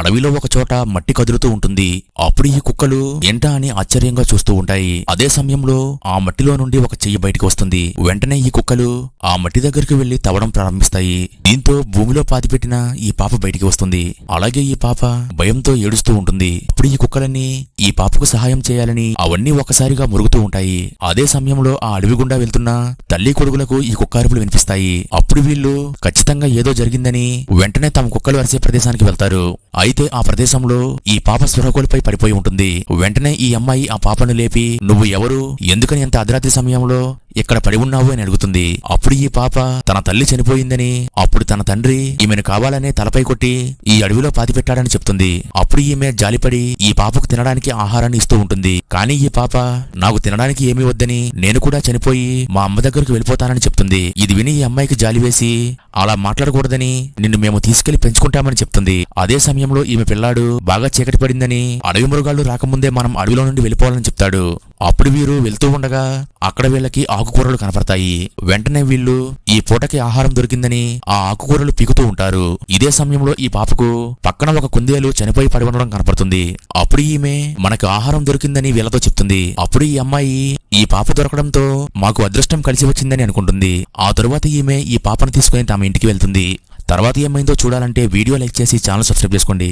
అడవిలో ఒక చోట మట్టి కదులుతూ ఉంటుంది. అప్పుడు ఈ కుక్కలు ఏంటా అని ఆశ్చర్యంగా చూస్తూ ఉంటాయి. అదే సమయంలో ఆ మట్టిలో నుండి ఒక చెయ్యి బయటికి వస్తుంది. వెంటనే ఈ కుక్కలు ఆ మట్టి దగ్గరికి వెళ్ళి తవ్వడం ప్రారంభిస్తాయి. దీంతో భూమిలో పాతిపెట్టిన ఈ పాప బయటికి వస్తుంది. అలాగే ఈ పాప భయంతో ఏడుస్తూ ఉంటుంది. అప్పుడు ఈ కుక్కలన్నీ ఈ పాపకు సహాయం చేయాలని అవన్నీ ఒకసారిగా మురుగుతూ ఉంటాయి. అదే సమయంలో ఆ అడవి గుండా వెళ్తున్న తల్లి కొడుకులకు ఈ కుక్క అరుపులు వినిపిస్తాయి. అప్పుడు వీళ్ళు ఖచ్చితంగా ఏదో జరిగిందని వెంటనే తమ కుక్కలు అరిసే ప్రదేశానికి వెళ్తారు. అయితే ఆ ప్రదేశంలో ఈ పాప స్పృహకోల్పై పడిపోయి ఉంటుంది. వెంటనే ఈ అమ్మాయి ఆ పాపను లేపి నువ్వు ఎవరు? ఎందుకని ఎంత అర్ధరాత్రి సమయంలో ఇక్కడ పడి ఉన్నావు అని అడుగుతుంది. అప్పుడు ఈ పాప తన తల్లి చనిపోయిందని అప్పుడు తన తండ్రి ఈమెను కావాలనే తలపై కొట్టి ఈ అడవిలో పాతిపెట్టాడని చెప్తుంది. అప్పుడు ఈమె జాలిపడి ఈ పాపకు తినడానికి ఆహారాన్ని ఇస్తూ ఉంటుంది. కానీ ఈ పాప నాకు తినడానికి ఏమీ వద్దని నేను కూడా చనిపోయి మా అమ్మ దగ్గరకు వెళ్ళిపోతానని చెప్తుంది. ఇది విని ఈ అమ్మాయికి జాలి వేసి అలా మాట్లాడకూడదని నిన్ను మేము తీసుకెళ్ళి పెంచుకుంటామని చెప్తుంది. అదే సమయంలో ఈమె పిల్లాడు బాగా చీకటి పడిందని అడవి మృగాలు రాకముందే మనం అడవిలో నుండి వెళ్ళిపోవాలని చెప్తాడు. అప్పుడు వీరు వెళ్తూ ఉండగా అక్కడ వీళ్ళకి ఆకుకూరలు కనపడతాయి. వెంటనే వీళ్ళు ఈ పూటకి ఆహారం దొరికిందని ఆ ఆకుకూరలు పీకుతూ ఉంటారు. ఇదే సమయంలో ఈ పాపకు పక్కన ఒక కుందేలు చనిపోయి పడి ఉండడం కనపడుతుంది. అప్పుడు ఈమె మనకు ఆహారం దొరికిందని వీళ్ళతో చెప్తుంది. అప్పుడు ఈ అమ్మాయి ఈ పాప దొరకడంతో మాకు అదృష్టం కలిసి వచ్చిందని అనుకుంటుంది. ఆ తరువాత ఈమె ఈ పాపను తీసుకుని తమ ఇంటికి వెళ్తుంది. తర్వాత ఏమైందో చూడాలంటే వీడియో లైక్ చేసి ఛానల్ సబ్స్క్రైబ్ చేసుకోండి.